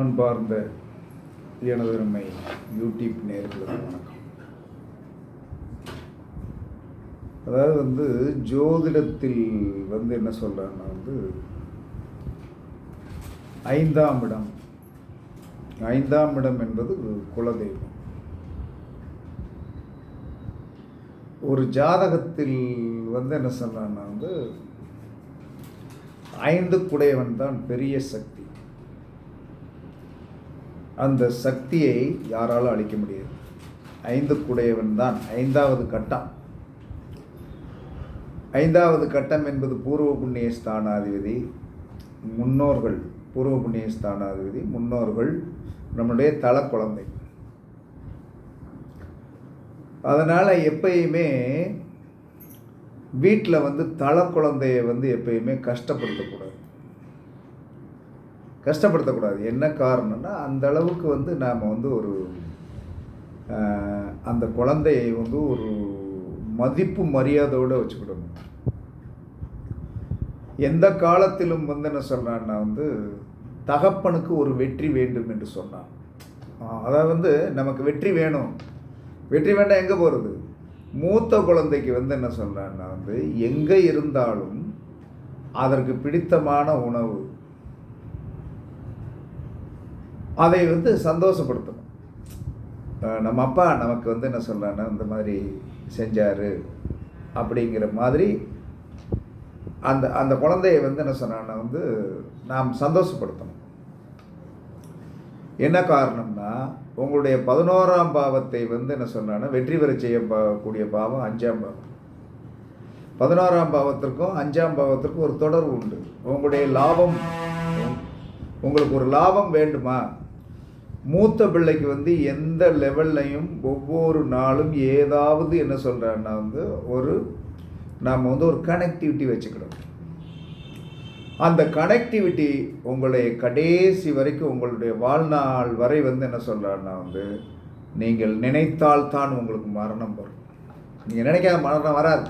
அன்பார்ந்த எனதருமை யூடியூப் நேர்களுக்கு வணக்கம். அதாவது வந்து ஜோதிடத்தில் வந்து என்ன சொல்கிறாங்கன்னா வந்து ஐந்தாம் இடம். ஐந்தாம் இடம் என்பது குலதெய்வம். ஒரு ஜாதகத்தில் வந்து என்ன சொல்கிறான்னா வந்து ஐந்து குடையவன் தான் பெரிய சக்தி. அந்த சக்தியை யாராலும் அழிக்க முடியாது ஐந்து குடையவன் தான். ஐந்தாவது கட்டம். ஐந்தாவது கட்டம் என்பது பூர்வ புண்ணிய ஸ்தானாதிபதி முன்னோர்கள். பூர்வ புண்ணிய ஸ்தானாதிபதி முன்னோர்கள் நம்முடைய தல குழந்தை. அதனால் எப்பயுமே வீட்டில் வந்து தல குழந்தைய வந்து எப்பயுமே கஷ்டப்படுத்தக்கூடாது. கஷ்டப்படுத்தக்கூடாது. என்ன காரணம்னா அந்த அளவுக்கு வந்து நாம் வந்து ஒரு அந்த குழந்தையை வந்து ஒரு மதிப்பு மரியாதையோடு வச்சுக்கிடணும். எந்த காலத்திலும் வந்து என்ன சொல்கிறான்னா வந்து தகப்பனுக்கு ஒரு வெற்றி வேண்டும் என்று சொன்னான். அதாவது வந்து நமக்கு வெற்றி வேணும். வெற்றி வேண்டாம் எங்கே போகிறது மூத்த குழந்தைக்கு வந்து என்ன சொல்கிறான்னா வந்து எங்கே இருந்தாலும் அதற்கு பிடித்தமான உணவு அதை வந்து சந்தோஷப்படுத்தணும். நம்ம அப்பா நமக்கு வந்து என்ன சொல்லான்னா இந்த மாதிரி செஞ்சார் அப்படிங்கிற மாதிரி அந்த அந்த குழந்தைய வந்து என்ன சொன்னான்னா வந்து நாம் சந்தோஷப்படுத்தணும். என்ன காரணம்னா உங்களுடைய பதினோராம் பாவத்தை வந்து என்ன சொன்னான்னா வெற்றி பெற செய்யக்கூடிய பாவம் அஞ்சாம் பாவம். பதினோராம் பாவத்திற்கும் அஞ்சாம் பாவத்திற்கும் ஒரு தொடர்பு உண்டு. உங்களுடைய லாபம் உங்களுக்கு ஒரு லாபம் வேண்டுமா? மூத்த பிள்ளைக்கு வந்து எந்த லெவல்லையும் ஒவ்வொரு நாளும் ஏதாவது என்ன சொல்கிறேன்னா வந்து ஒரு நாம் வந்து ஒரு கனெக்டிவிட்டி வச்சுக்கணும் அந்த கனெக்டிவிட்டி உங்களுடைய கடைசி வரைக்கும் உங்களுடைய வாழ்நாள் வரை வந்து என்ன சொல்கிறாருன்னா வந்து நீங்கள் நினைத்தால் தான் உங்களுக்கு மரணம் வரும். நீங்கள் நினைக்காத மரணம் வராது.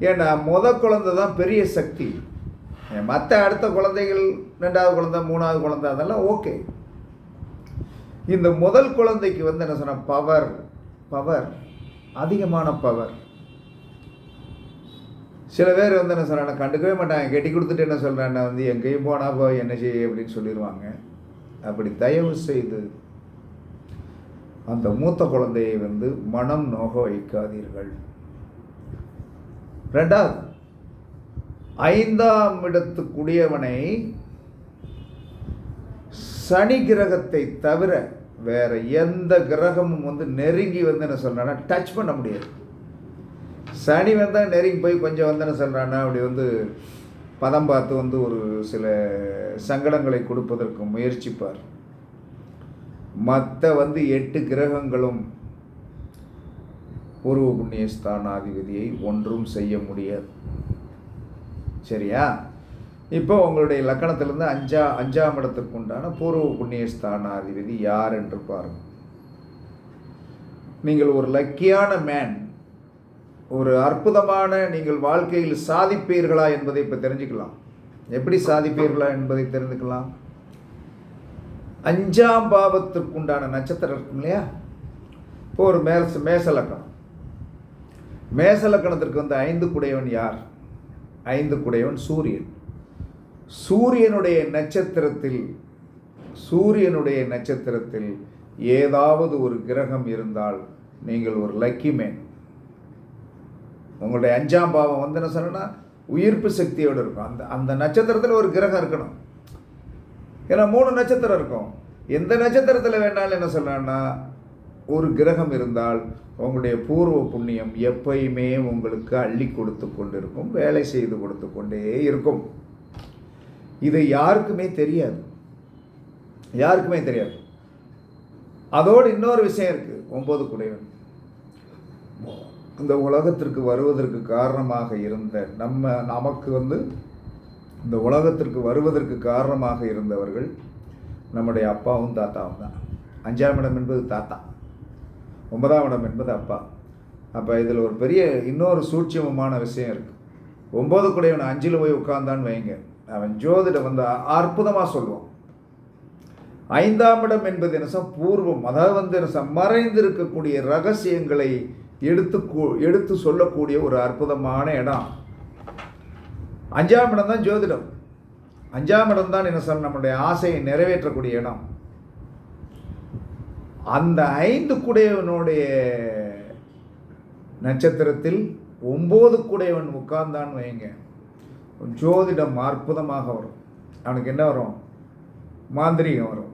ஏன்னா முத குழந்தை தான் பெரிய சக்தி. மற்ற அடுத்த குழந்தைகள் ரெண்டாவது குழந்தை மூணாவது குழந்தை அதெல்லாம் ஓகே இந்த முதல் குழந்தைக்கு வந்து என்ன சொன்ன பவர் பவர் அதிகமான பவர் சில பேர் வந்து என்ன சொல்கிறாங்க கண்டுக்கவே மாட்டாங்க கெட்டி கொடுத்துட்டு என்ன சொல்கிறாங்க வந்து எங்கேயும் போனால் போ என்ன செய்ய? அப்படின்னு சொல்லிடுவாங்க அப்படி தயவு செய்து அந்த மூத்த குழந்தையை வந்து மனம் நோக வைக்காதீர்கள். ரெண்டாவது ஐந்தாம் இடத்துக்குடியவனை சனி கிரகத்தை தவிர வேற எந்த கிரகமும் வந்து நெருங்கி வந்து என்ன சொல்கிறான்னா டச் பண்ண முடியாது. சனி வந்தால் நெருங்கி போய் கொஞ்சம் வந்து என்ன சொல்கிறான்னா அப்படி வந்து பதம் பார்த்து வந்து ஒரு சில சங்கடங்களை கொடுப்பதற்கு முயற்சிப்பார். மற்ற வந்து எட்டு கிரகங்களும் பூர்வ புண்ணிய ஸ்தானாதிபதியை ஒன்றும் செய்ய முடியாது. சரியா? இப்போ உங்களுடைய லக்கணத்திலிருந்து அஞ்சா அஞ்சாம் இடத்துக்கு உண்டான பூர்வ புண்ணிய ஸ்தானாதிபதி யார் என்று பாருங்கள் நீங்கள் ஒரு லக்கியான மேன் ஒரு அற்புதமான நீங்கள் வாழ்க்கையில் சாதிப்பீர்களா என்பதை இப்போ தெரிஞ்சுக்கலாம். எப்படி சாதிப்பீர்களா என்பதை தெரிந்துக்கலாம் அஞ்சாம் பாவத்திற்குண்டான நட்சத்திரம் இருக்கும் இல்லையா? இப்போ ஒரு மேச மேச லக்கணம். மேச லக்கணத்திற்கு வந்து ஐந்து குடையவன் யார்? ஐந்து குடையவன் சூரியன். சூரியனுடைய நட்சத்திரத்தில் சூரியனுடைய நட்சத்திரத்தில் ஏதாவது ஒரு கிரகம் இருந்தால் நீங்கள் ஒரு லக்கி மேன் உங்களுடைய அஞ்சாம் பாவம் வந்து என்ன சொன்னா உயிர்ப்பு சக்தியோடு இருக்கும். அந்த அந்த நட்சத்திரத்தில் ஒரு கிரகம் இருக்கணும். ஏன்னா மூணு நட்சத்திரம் இருக்கும். எந்த நட்சத்திரத்தில் வேணாலும் என்ன சொல்லலாம்னா ஒரு கிரகம் இருந்தால் உங்களுடைய பூர்வ புண்ணியம் எப்பயுமே உங்களுக்கு அள்ளி கொடுத்து கொண்டிருக்கும் வேலை செய்து கொடுத்து கொண்டே இருக்கும். இது யாருக்குமே தெரியாது. யாருக்குமே தெரியாது. அதோடு இன்னொரு விஷயம் இருக்குது ஒம்பது குடைவன் இந்த உலகத்திற்கு வருவதற்கு காரணமாக இருந்த நம்ம நமக்கு வந்து இந்த உலகத்திற்கு வருவதற்கு காரணமாக இருந்தவர்கள் நம்முடைய அப்பாவும் தாத்தாவும் தான். அஞ்சாம் இடம் என்பது தாத்தா. ஒன்பதாம் இடம் என்பது அப்பா. அப்போ இதில் ஒரு பெரிய இன்னொரு சூட்சமமான விஷயம் இருக்குது ஒம்பது குடையவன் அஞ்சில் போய் உட்கார்ந்தான்னு வைங்க. அவன் ஜோதிடம் வந்து அற்புதமாக சொல்லுவான். ஐந்தாம் இடம் என்பது என்ன பூர்வம். அதாவது வந்து என்ன மறைந்திருக்கக்கூடிய ரகசியங்களை எடுத்து கூ- எடுத்து சொல்லக்கூடிய ஒரு அற்புதமான இடம். அஞ்சாம் இடம் தான் ஜோதிடம். அஞ்சாம் இடம் தான் என்ன சார் நம்முடைய ஆசையை நிறைவேற்றக்கூடிய இடம். அந்த ஐந்து குடையவனுடைய நட்சத்திரத்தில் ஒம்பது குடையவன் உட்கார்ந்தான்னு வைங்க ஜோதிடம் அற்புதமாக வரும். அவனுக்கு என்ன வரும்? மாந்திரீகம் வரும்.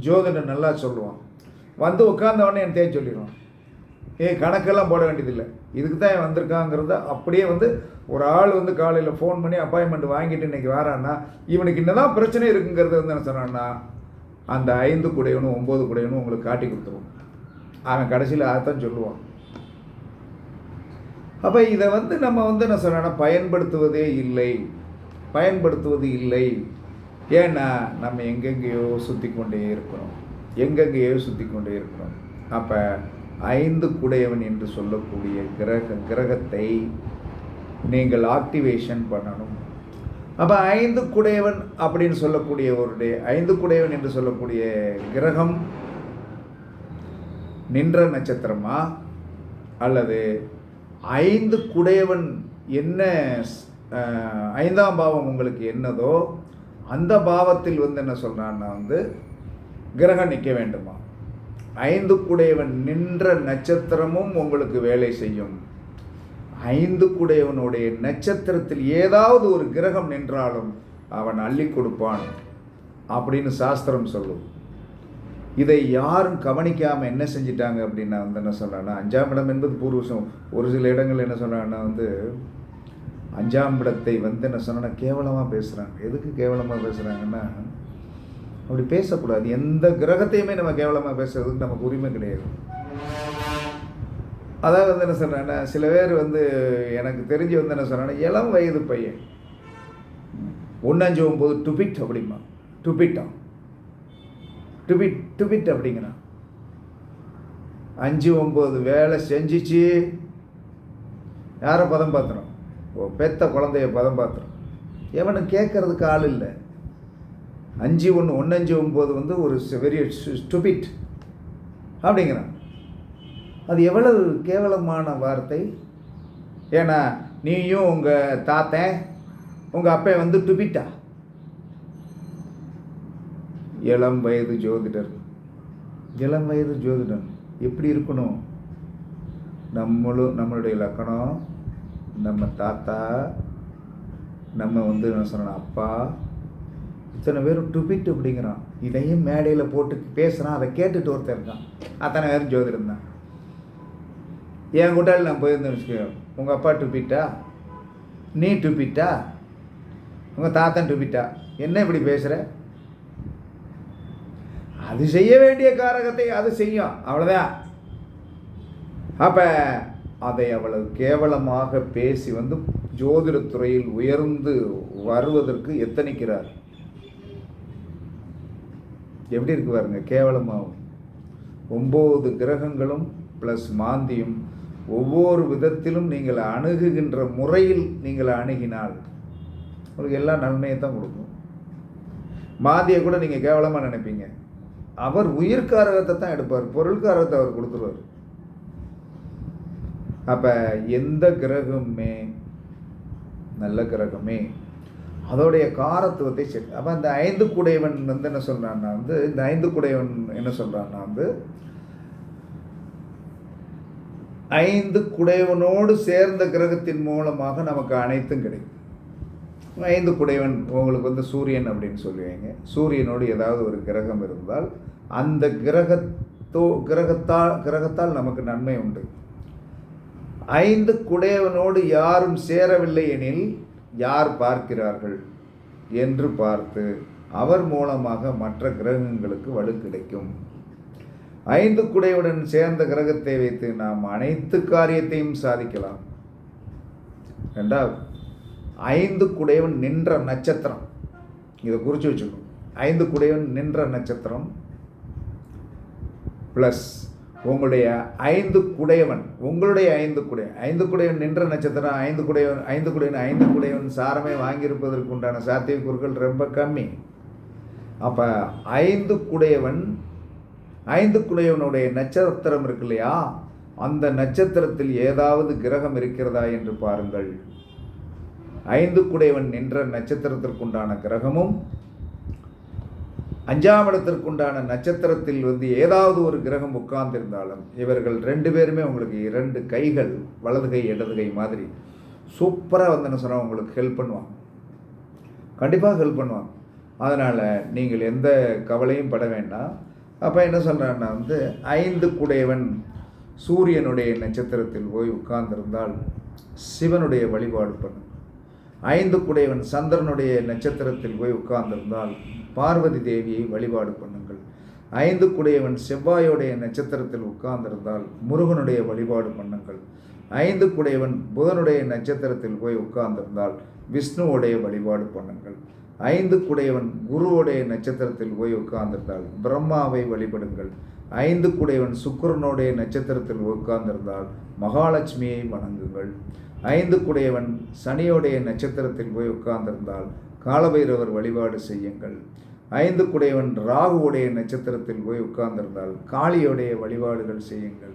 ஜோதிடம் நல்லா சொல்லுவான். வந்து உட்காந்தவொடனே என் தேய் சொல்லிடுவான். ஏய் கணக்கெல்லாம் போட வேண்டியதில்லை. இதுக்கு தான் என் வந்திருக்காங்கிறத அப்படியே வந்து ஒரு ஆள் வந்து காலையில் ஃபோன் பண்ணி அப்பாயின்மெண்ட் வாங்கிட்டு இன்னைக்கு வரான்னா இவனுக்கு என்னதான் பிரச்சனை இருக்குங்கிறது வந்து என்ன சொன்னான்னா அந்த ஐந்து குடையவனும் ஒம்பது குடையவனும் உங்களுக்கு காட்டி கொடுத்துருவோம். அவன் கடைசியில் அதைத்தான் சொல்லுவான். அப்போ இதை வந்து நம்ம வந்து என்ன சொல்கிறேன்னா பயன்படுத்துவதே இல்லை. பயன்படுத்துவது இல்லை. ஏன்னா நம்ம எங்கெங்கேயோ சுற்றி கொண்டே இருக்கிறோம். எங்கெங்கேயோ சுற்றி கொண்டே இருக்கிறோம். அப்போ ஐந்து குடையவன் என்று சொல்லக்கூடிய கிரக கிரகத்தை நீங்கள் ஆக்டிவேஷன் பண்ணணும். அப்போ ஐந்து குடையவன் அப்படின்னு சொல்லக்கூடிய ஒரு ஐந்து குடையவன் என்று சொல்லக்கூடிய கிரகம் நின்ற நட்சத்திரமா? அல்லது ஐந்து குடையவன் என்ன ஐந்தாம் பாவம் உங்களுக்கு என்னதோ அந்த பாவத்தில் வந்து என்ன சொல்கிறான்னா வந்து கிரகம் நிற்க வேண்டுமா? ஐந்து குடையவன் நின்ற நட்சத்திரமும் உங்களுக்கு வேலை செய்யும். ஐந்து குடையவனுடைய நட்சத்திரத்தில் ஏதாவது ஒரு கிரகம் நின்றாலும் அவன் அள்ளி கொடுப்பான் அப்படின்னு சாஸ்திரம் சொல்லும் இதை யாரும் கவனிக்காமல் என்ன செஞ்சிட்டாங்க அப்படின்னா வந்து என்ன சொல்கிறேன்னா அஞ்சாம் இடம் என்பது பூர்வசம் ஒரு சில இடங்கள் என்ன சொல்கிறாங்கன்னா வந்து அஞ்சாம் இடத்தை வந்து என்ன சொன்னால் கேவலமாக பேசுகிறாங்க எதுக்கு கேவலமாக பேசுகிறாங்கன்னா அப்படி பேசக்கூடாது. எந்த கிரகத்தையுமே நம்ம கேவலமாக பேசுறதுக்கு நமக்கு உரிமை கிடையாது. அதாவது வந்து என்ன சொல்கிறேன்னா சில பேர் வந்து எனக்கு தெரிஞ்சு வந்து என்ன சொல்கிறேன்னா இளம் வயது பையன். ஒன்னஞ்சு ஒம்பது டுபிட் அப்படிமா டுபிட்டான் டுபிட் டுபிட் அப்படிங்கிறான் அஞ்சு ஒம்பது வேலை செஞ்சிச்சு. யாரை பதம் பார்த்துறோம் ஓ பெத்த குழந்தைய பதம் பார்த்துறோம் எவனும் கேட்குறதுக்கு ஆள் இல்லை. அஞ்சு ஒன்று ஒன்னஞ்சு ஒம்பது வந்து ஒரு வெரி ஸ்டுபிட் அப்படிங்கிறான் அது எவ்வளவு கேவலமான வார்த்தை. ஏன்னா நீயும் உங்கள் தாத்தன் உங்கள் அப்பன் வந்து டுபிட்டா இளம் வயது ஜோதிடர். இளம் வயது ஜோதிடர். எப்படி இருக்கணும்? நம்மளும் நம்மளுடைய லக்கணம் நம்ம தாத்தா நம்ம வந்து என்ன சொல்லணும் அப்பா. இத்தனை பேர் டுபிட் அப்படிங்கிறான். இதையும் மேடையில் போட்டு பேசுகிறான் அதை கேட்டுட்டு ஒருத்தன் இருக்கான். அத்தனை பேரும் ஜோதிடம் தான். என் கூட்டாளி நான் போயிருந்தேன் வச்சுக்கோ உங்கள் அப்பா டுபிட்டா நீ டுபிட்டா உங்கள் தாத்தன் டுபிட்டா என்ன இப்படி பேசுகிற அது செய்ய வேண்டிய காரகத்தை அது செய்யும். அவ்வளோதான் அப்போ அதை அவ்வளவு கேவலமாக பேசி வந்து ஜோதிடத் துறையில் உயர்ந்து வருவதற்கு எத்தனைக்கிறார்? எப்படி இருக்கு பாருங்க கேவலமாக ஒம்பது கிரகங்களும் ப்ளஸ் மாந்தியும் ஒவ்வொரு விதத்திலும் நீங்கள் அணுகுகின்ற முறையில் நீங்கள் அணுகினால் உங்களுக்கு எல்லா நன்மையை தான் கொடுக்கும். மாந்தியை கூட நீங்கள் கேவலமாக நினைப்பீங்க. அவர் உயிர்காரகத்தை தான் எடுப்பார் பொருள்காரகத்தை அவர் கொடுத்துருவார். அப்போ எந்த கிரகமே நல்ல கிரகமே அதோடைய காரத்துவத்தை செக் அப்போ அந்த ஐந்து குடையவன் வந்து என்ன சொல்கிறான்னா வந்து இந்த ஐந்து குடையவன் என்ன சொல்கிறான்னா வந்து ஐந்து குடையவனோடு சேர்ந்த கிரகத்தின் மூலமாக நமக்கு அனைத்தும் கிடைக்கும். ஐந்து குடைவன் உங்களுக்கு வந்து சூரியன் அப்படின்னு சொல்லுவீங்க. சூரியனோடு ஏதாவது ஒரு கிரகம் இருந்தால் அந்த கிரகத்தோ கிரகத்தால் கிரகத்தால் நமக்கு நன்மை உண்டு. ஐந்து குடையவனோடு யாரும் சேரவில்லை எனில் யார் பார்க்கிறார்கள் என்று பார்த்து அவர் மூலமாக மற்ற கிரகங்களுக்கு வலு கிடைக்கும். ஐந்து குடையுடன் சேர்ந்த கிரகத்தை வைத்து நாம் அனைத்து காரியத்தையும் சாதிக்கலாம். ரெண்டாவது ஐந்து குடையவன் நின்ற நட்சத்திரம். இதை குறித்து வச்சுக்கணும். ஐந்து குடையவன் நின்ற நட்சத்திரம் ப்ளஸ் உங்களுடைய ஐந்து குடையவன் உங்களுடைய ஐந்து குடையவன் ஐந்து குடையவன் நின்ற நட்சத்திரம் ஐந்து குடையவன் ஐந்து குடையவன் ஐந்து குடையவன் சாரமே வாங்கியிருப்பதற்கு உண்டான சாத்தியக்கூறுகள் ரொம்ப கம்மி. அப்போ ஐந்து குடையவன் ஐந்து குடையவனுடைய நட்சத்திரம் இருக்கு இல்லையா? அந்த நட்சத்திரத்தில் ஏதாவது கிரகம் இருக்கிறதா என்று பாருங்கள். ஐந்து குடைவன் நின்ற நட்சத்திரத்திற்குண்டான கிரகமும் அஞ்சாம் இடத்திற்குண்டான நட்சத்திரத்தில் வந்து ஏதாவது ஒரு கிரகம் உட்கார்ந்திருந்தாலும் இவர்கள் ரெண்டு பேருமே உங்களுக்கு இரண்டு கைகள் வலது கை இடது கை மாதிரி சூப்பராக வந்து என்ன சொன்னால் உங்களுக்கு ஹெல்ப் பண்ணுவாங்க. கண்டிப்பாக ஹெல்ப் பண்ணுவாங்க. அதனால் நீங்கள் எந்த கவலையும் பட வேண்டாம். அப்போ என்ன சொல்கிறான்னா வந்து ஐந்து குடையவன் சூரியனுடைய நட்சத்திரத்தில் போய் உட்கார்ந்திருந்தால் சிவனுடைய வழிபாடு பண்ணும் ஐந்து குடையவன் சந்திரனுடைய நட்சத்திரத்தில் போய் உட்கார்ந்திருந்தால் பார்வதி தேவியை வழிபாடு பண்ணுங்கள். ஐந்து குடையவன் செவ்வாயோடைய நட்சத்திரத்தில் உட்கார்ந்திருந்தால் முருகனுடைய வழிபாடு பண்ணுங்கள். ஐந்து குடையவன் புதனுடைய நட்சத்திரத்தில் போய் உட்கார்ந்திருந்தால் விஷ்ணுவோடைய வழிபாடு பண்ணுங்கள். ஐந்து குடையவன் குருவுடைய நட்சத்திரத்தில் போய் உட்கார்ந்திருந்தால் பிரம்மாவை வழிபடுங்கள். ஐந்து குடையவன் சுக்கரனுடைய நட்சத்திரத்தில் உட்கார்ந்திருந்தால் மகாலட்சுமியை வணங்குங்கள். ஐந்து குடையவன் சனியோடைய நட்சத்திரத்தில் போய் உட்கார்ந்திருந்தால் காலபைரவர் வழிபாடு செய்யுங்கள். ஐந்து குடையவன் ராகுவுடைய நட்சத்திரத்தில் போய் உட்கார்ந்திருந்தால் காளியோடைய வழிபாடுகள் செய்யுங்கள்.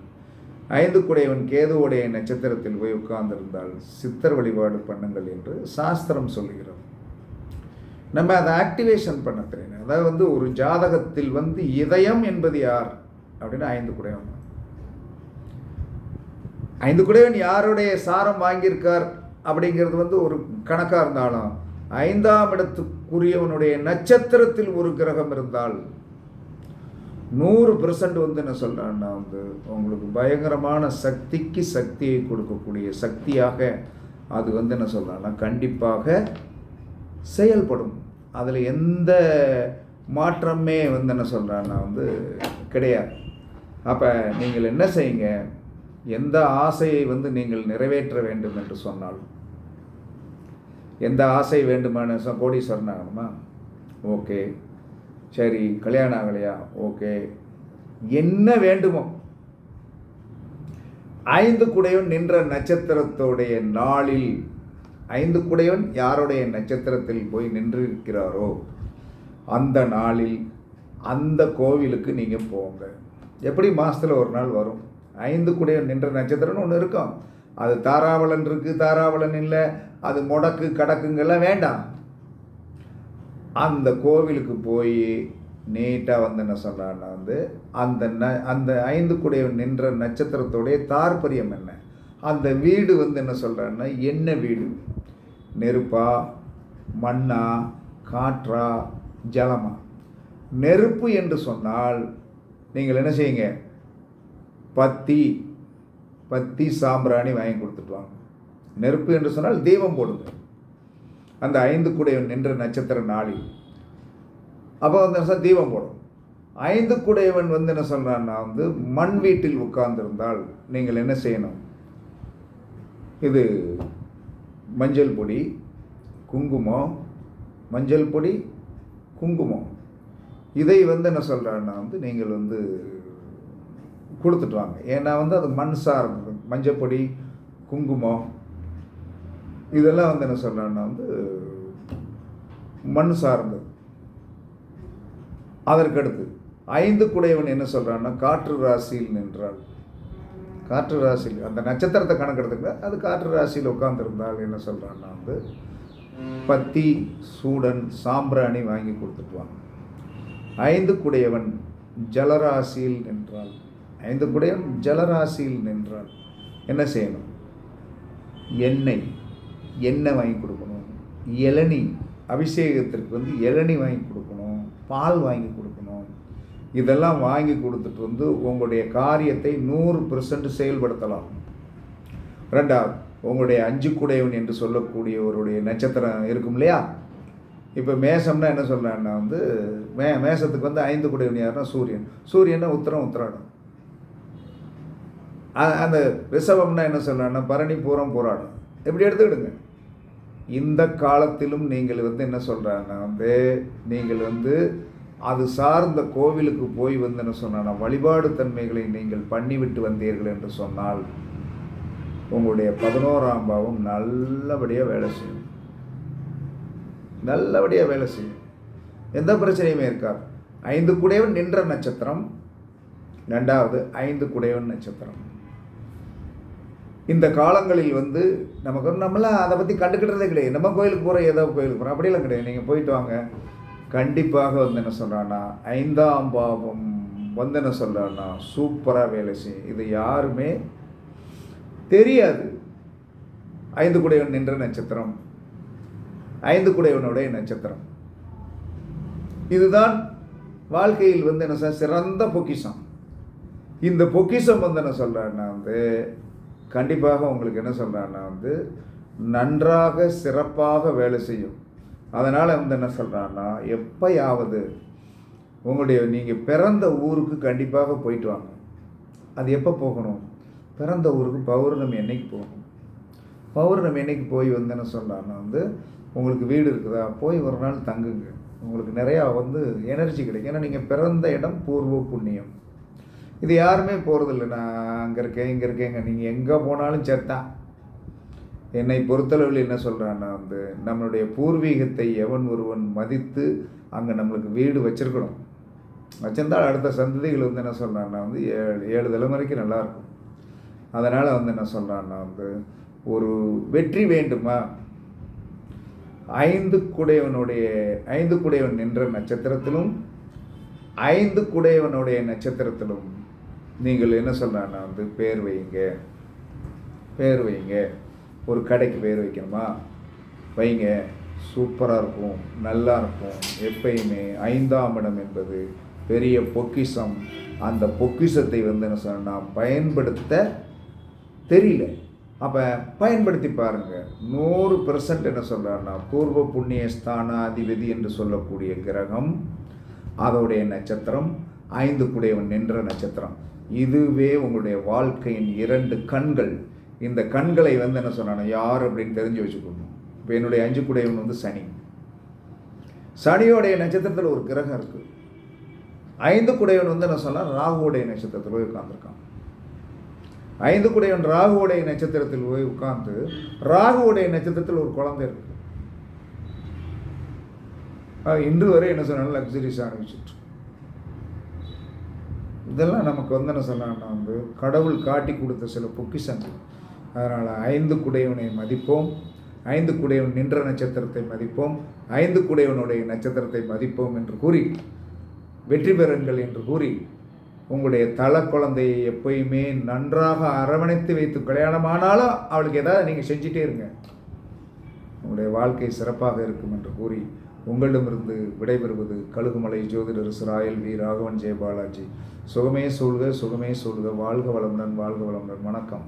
ஐந்து குடையவன் கேதுவுடைய நட்சத்திரத்தில் போய் உட்கார்ந்திருந்தால் சித்தர் வழிபாடு பண்ணுங்கள் என்று சாஸ்திரம் சொல்கிறது நம்ம அதை ஆக்டிவேஷன் பண்ண தெரியணும் அதாவது வந்து ஒரு ஜாதகத்தில் வந்து இதயம் என்பது யார்? அப்படின்னு ஐந்து குடையவன். ஐந்து குடையவன் யாருடைய சாரம் வாங்கியிருக்கார் அப்படிங்கிறது வந்து ஒரு கணக்காக இருந்தாலும் ஐந்தாம் இடத்துக்குரியவனுடைய நட்சத்திரத்தில் ஒரு கிரகம் இருந்தால் நூறு பெர்சன்ட் வந்து என்ன சொல்கிறேன்னா வந்து உங்களுக்கு பயங்கரமான சக்திக்கு சக்தியை கொடுக்கக்கூடிய சக்தியாக அது வந்து என்ன சொல்கிறேன்னா கண்டிப்பாக செயல்படும். அதில் எந்த மாற்றமே வந்து என்ன சொல்கிறேன்னா வந்து கிடையாது. அப்போ நீங்கள் என்ன செய்யுங்க எந்த ஆசையை வந்து நீங்கள் நிறைவேற்ற வேண்டும் என்று சொன்னால்? எந்த ஆசை வேண்டுமான கோடீஸ்வரன் ஆகணுமா ஓகே. சரி கல்யாணம் ஆகலையா ஓகே. என்ன வேண்டுமோ? ஐந்து குடையவன் நின்ற நட்சத்திரத்தோடைய நாளில் ஐந்து குடையவன் யாருடைய நட்சத்திரத்தில் போய் நின்றிருக்கிறாரோ அந்த நாளில் அந்த கோவிலுக்கு நீங்கள் போங்க. எப்படி மாதத்தில் ஒரு நாள் வரும்? ஐந்து குடையவன் நின்ற நட்சத்திரம்னு ஒன்று இருக்கும். அது தாராவளன் இருக்குது தாராவளன் இல்லை அது முடக்கு கடக்குங்கெல்லாம் வேண்டாம். அந்த கோவிலுக்கு போய் நீட்டாக வந்து என்ன சொல்கிறான்னா வந்து அந்த ந அந்த ஐந்து குடையவன் நின்ற நட்சத்திரத்தோடைய தாற்பரியம் என்ன? அந்த வீடு வந்து என்ன சொல்கிறான்னா என்ன வீடு? நெருப்பா மண்ணா காற்றா ஜலமா? நெருப்பு என்று சொன்னால் நீங்கள் என்ன செய்யுங்க? பத்தி பத்தி சாம்பிராணி வாங்கி கொடுத்துட்டுவாங்க நெருப்பு என்று சொன்னால் தீபம் போடுங்க. அந்த ஐந்து குடையவன் நின்ற நட்சத்திர நாளில். அப்போ வந்து என்ன தீபம் போடும். ஐந்து குடையவன் வந்து என்ன சொல்கிறான்னா வந்து மண் வீட்டில் உட்கார்ந்திருந்தால் நீங்கள் என்ன செய்யணும்? இது மஞ்சள் பொடி குங்குமம் மஞ்சள் பொடி குங்குமம். இதை வந்து என்ன சொல்கிறான்னா வந்து நீங்கள் வந்து கொடுத்துட்டு வாங்க. ஏன்னா வந்து அது மண் சார்ந்தது. மஞ்சப்பொடி குங்குமம் இதெல்லாம் வந்து என்ன சொல்கிறேன்னா வந்து மண் சார்ந்தது. அதற்கடுத்து ஐந்து குடையவன் என்ன சொல்கிறான்னா காற்று ராசியில் நின்றாள். காற்று ராசியில் அந்த நட்சத்திரத்தை கணக்கெடுத்துக்க அது காற்று ராசியில் உட்காந்துருந்தால் என்ன சொல்கிறான்னா வந்து பத்தி சூடன் சாம்பிராணி வாங்கி கொடுத்துட்டு வாங்க. ஐந்து குடையவன் ஜலராசியில் நின்றாள். ஐந்து குடையும் ஜலராசியில் நின்றாள் என்ன செய்யணும்? எண்ணெய் எண்ணெய் வாங்கி கொடுக்கணும். இளநி அபிஷேகத்திற்கு வந்து இளநி வாங்கி கொடுக்கணும். பால் வாங்கி கொடுக்கணும். இதெல்லாம் வாங்கி கொடுத்துட்டு வந்து உங்களுடைய காரியத்தை நூறு பெர்சன்ட் செயல்படுத்தலாம். ரெண்டாவது உங்களுடைய அஞ்சு குடையவன் என்று சொல்லக்கூடியவருடைய நட்சத்திரம் இருக்கும் இல்லையா? இப்போ மேசம்னா என்ன சொல்கிறேன்னா வந்து மே மேசத்துக்கு வந்து ஐந்து குடையவன் யாருன்னா சூரியன். சூரியன்னா உத்தரம் உத்தராடம். அந்த ரிஷபம்னா என்ன சொல்கிறேன்னா பரணி பூரம் போராடும். எப்படி எடுத்துக்கிடுங்க? இந்த காலத்திலும் நீங்கள் வந்து என்ன சொல்கிறாங்கன்னா வந்து நீங்கள் வந்து அது சார்ந்த கோவிலுக்கு போய் வந்து என்ன சொன்னா வழிபாடு தன்மைகளை நீங்கள் பண்ணிவிட்டு வந்தீர்கள் என்று சொன்னால் உங்களுடைய பதினோராம் பாவம் நல்லபடியாக வேலை செய்யும். நல்லபடியாக வேலை செய்யும். எந்த பிரச்சனையுமே இருக்காது. ஐந்து குடையவன் நின்ற நட்சத்திரம் ரெண்டாவது ஐந்து குடையவன் நட்சத்திரம். இந்த காலங்களில் வந்து நமக்கு வந்து நம்மளாம் அதை பற்றி கண்டுக்கிட்டதே கிடையாது. நம்ம கோயிலுக்கு போகிறோம் ஏதோ கோயிலுக்கு போகிறோம் அப்படியெல்லாம் கிடையாது. நீங்கள் போயிட்டு வாங்க. கண்டிப்பாக வந்து என்ன சொல்கிறான்னா ஐந்தாம் பாவம் வந்து என்ன சொல்கிறான்னா சூப்பராக வேலை செய்யும் இது யாருமே தெரியாது. ஐந்து குடையவன் நின்ற நட்சத்திரம். ஐந்து குடையவனுடைய நட்சத்திரம். இதுதான் வாழ்க்கையில் வந்து என்ன சார் சிறந்த பொக்கிஷம். இந்த பொக்கிஷம் வந்து என்ன சொல்கிறேன்னா வந்து கண்டிப்பாக உங்களுக்கு என்ன சொல்கிறான்னா வந்து நன்றாக சிறப்பாக வேலை செய்யும். அதனால் வந்து என்ன சொல்கிறான்னா எப்பயாவது உங்களுடைய நீங்கள் பிறந்த ஊருக்கு கண்டிப்பாக போயிட்டு வாங்க. அது எப்போ போகணும்? பிறந்த ஊருக்கு பௌர்ணமி என்னைக்கு போகணும். பௌர்ணமி என்னைக்கு போய் வந்து என்ன சொல்கிறான்னா வந்து உங்களுக்கு வீடு இருக்குதா? போய் ஒரு நாள் தங்குங்க. உங்களுக்கு நிறையா வந்து எனர்ஜி கிடைக்கும். ஏன்னா நீங்கள் பிறந்த இடம் பூர்வ புண்ணியம். இது யாருமே போகிறதில்ல நான் அங்கே இருக்கேன் இங்கே இருக்கேங்க. நீங்கள் எங்கே போனாலும் சேர்த்தான் என்னை பொறுத்தளவில் என்ன சொல்கிறான்னா வந்து நம்மளுடைய பூர்வீகத்தை எவன் ஒருவன் மதித்து அங்கே நம்மளுக்கு வீடு வச்சிருக்கணும். வச்சிருந்தால் அடுத்த சந்ததிகள் வந்து என்ன சொல்கிறான்னா வந்து ஏழு ஏழு தலைமுறைக்கு நல்லாயிருக்கும் அதனால் வந்து என்ன சொல்கிறான்னா வந்து ஒரு வெற்றி வேண்டுமா? ஐந்து குடையவனுடைய ஐந்து குடையவன் நின்ற நட்சத்திரத்திலும் ஐந்து குடையவனுடைய நட்சத்திரத்திலும் நீங்கள் என்ன சொல்கிறான்னா வந்து பேர் வைங்க பேர் வைங்க ஒரு கடைக்கு பேர் வைக்கணுமா? வைங்க. சூப்பராக இருக்கும். நல்லா இருக்கும். எப்பயுமே ஐந்தாம் இடம் என்பது பெரிய பொக்கிஷம். அந்த பொக்கிஷத்தை வந்து என்ன சொன்னால் பயன்படுத்த தெரியல. அப்போ பயன்படுத்தி பாருங்கள் நூறு பெர்சன்ட் என்ன சொல்கிறாருன்னா பூர்வ புண்ணிய ஸ்தானாதிபதி என்று சொல்லக்கூடிய கிரகம் அதோடைய நட்சத்திரம் ஐந்து குடையவன் நின்ற நட்சத்திரம். இதுவே உங்களுடைய வாழ்க்கையின் இரண்டு கண்கள். இந்த கண்களை வந்து என்ன சொன்னாங்க யார் அப்படின்னு தெரிஞ்சு வச்சுக்கணும். இப்போ என்னுடைய அஞ்சு குடையவன் வந்து சனி. சனியோடைய நட்சத்திரத்தில் ஒரு கிரகம் இருக்குது ஐந்து குடையவன் வந்து என்ன சொன்னால் ராகுவோடைய நட்சத்திரத்தில் போய் உட்காந்துருக்கான் ஐந்து குடையவன் ராகுவோடைய நட்சத்திரத்தில் போய் உட்காந்து ராகுவோடைய நட்சத்திரத்தில் ஒரு குழந்தை இருக்கு. இன்று வரை என்ன சொன்னாலும் லக்ஸரிஸ் ஆரம்பிச்சிட்டு இதெல்லாம் நமக்கு வந்து என்ன சொல்லலாம்னா வந்து கடவுள் காட்டி கொடுத்த சில பொக்கிஷங்கள். அதனால் ஐந்து குடையவனை மதிப்போம் ஐந்து குடையவன் நின்ற நட்சத்திரத்தை மதிப்போம் ஐந்து குடையவனுடைய நட்சத்திரத்தை மதிப்போம் என்று கூறி வெற்றி பெறுங்கள் என்று கூறி உங்களுடைய தல குழந்தையை எப்பயுமே நன்றாக அரவணைத்து வைத்து கல்யாணமானாலும் அவளுக்கு ஏதாவது நீங்கள் செஞ்சிட்டே இருங்க. உங்களுடைய வாழ்க்கை சிறப்பாக இருக்கும் என்று கூறி உங்களிடமிருந்து விடைபெறுவது கழுகுமலை ஜோதிடர் ராயல் வி ராகவன் ஜெயபாலாஜி. சுகமே சூழ்க சுகமே சூழ்க. வாழ்க வளமுடன் வாழ்க வளமுடன். வணக்கம்.